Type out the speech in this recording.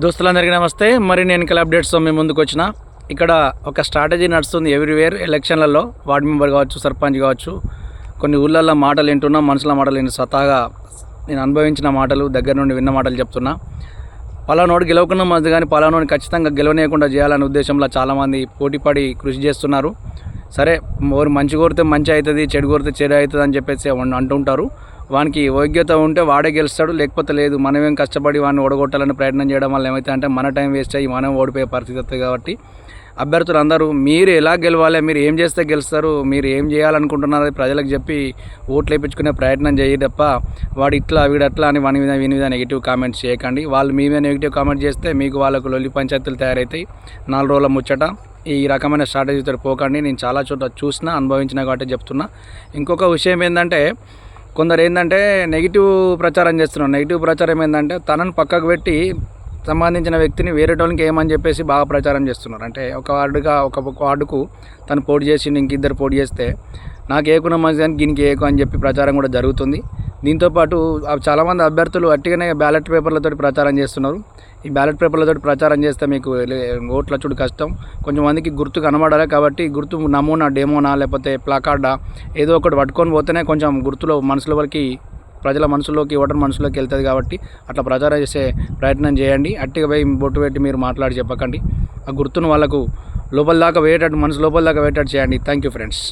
దోస్తులందరికీ నమస్తే. మరి నేను ఇక్కడ అప్డేట్స్తో మేము ముందుకు వచ్చిన. ఇక్కడ ఒక స్ట్రాటజీ నడుస్తుంది ఎవ్రీవేర్ ఎలక్షన్లలో. వార్డు మెంబర్ కావచ్చు సర్పంచ్ కావచ్చు. కొన్ని ఊళ్ళల్లో మాటలు వింటున్నా మనుషుల మాటలు నేను స్వతహాగా నేను అనుభవించిన మాటలు దగ్గర నుండి విన్న మాటలు చెప్తున్నా. పలానోడు గెలవకుండా మంది కానీ పలానోని ఖచ్చితంగా గెలవనేయకుండా చేయాలనే ఉద్దేశంలో చాలామంది పోటీపడి కృషి చేస్తున్నారు. సరే ఎవరు మంచి కోరితే మంచి అవుతుంది చెడు కోరితే చెడు అవుతుంది అని చెప్పేసి అంటుంటారు. వానికి యోగ్యత ఉంటే వాడే గెలుస్తాడు లేకపోతే లేదు. మనమేం కష్టపడి వాడిని ఓడగొట్టాలని ప్రయత్నం చేయడం వల్ల ఏమైతే అంటే మన టైం వేస్ట్ అయ్యి మనం ఓడిపోయే పరిస్థితి వస్తుంది కాబట్టి అభ్యర్థులు అందరూ మీరు ఎలా గెలవాలి మీరు ఏం చేస్తే గెలుస్తారు మీరు ఏం చేయాలనుకుంటున్నారు అది ప్రజలకు చెప్పి ఓట్లు వేయించుకునే ప్రయత్నం చేయి తప్ప వాడు ఇట్లా వీడు అట్లా అని వాని మీద వీని మీద నెగిటివ్ కామెంట్స్ చేయకండి. వాళ్ళు మీ మీద నెగిటివ్ కామెంట్ చేస్తే మీకు వాళ్ళకు లొల్లి పంచాయతీలు తయారవుతాయి నాలుగు రోజుల ముచ్చట ఈ రకమైన స్ట్రాటజీతో పోకండి. నేను చాలా చోట్ల చూసిన అనుభవించిన కాబట్టి చెప్తున్నా. ఇంకొక విషయం ఏంటంటే కొందరు ఏంటంటే నెగిటివ్ ప్రచారం చేస్తున్నారు. నెగిటివ్ ప్రచారం ఏంటంటే తనను పక్కకు పెట్టి సంబంధించిన వ్యక్తిని వేరే వాళ్ళకి ఏమని చెప్పేసి బాగా ప్రచారం చేస్తున్నారు. అంటే ఒక వార్డుగా ఒక వార్డుకు తను పోటీ చేసి ఇంక ఇద్దరు పోటీ చేస్తే నాకు ఏకున్న మంచిదని దీనికి ఏకు అని చెప్పి ప్రచారం కూడా జరుగుతుంది. దీంతోపాటు చాలామంది అభ్యర్థులు అట్టిగానే బ్యాలెట్ పేపర్లతో ప్రచారం చేస్తున్నారు. ఈ బ్యాలెట్ పేపర్లతో ప్రచారం చేస్తే మీకు లే- ఓట్ల చూడు కష్టం. కొంచెం మందికి గుర్తు కనబడాలి కాబట్టి గుర్తు నమూనా డెమోనా లేకపోతే ప్లాకార్డా ఏదో ఒకటి పట్టుకొని పోతేనే కొంచెం గుర్తులో మనసుల వరకు ప్రజల మనసులోకి ఓటర్ మనసులోకి వెళ్తుంది కాబట్టి అట్లా ప్రచారం చేసే ప్రయత్నం చేయండి. అట్టిగా పోయి బొట్టు పెట్టి మీరు మాట్లాడి చెప్పకండి. ఆ గుర్తును వాళ్ళకు లోపల దాకా వేయటట్టు మనసు లోపల దాకా వేయటట్టు చేయండి. Thank you friends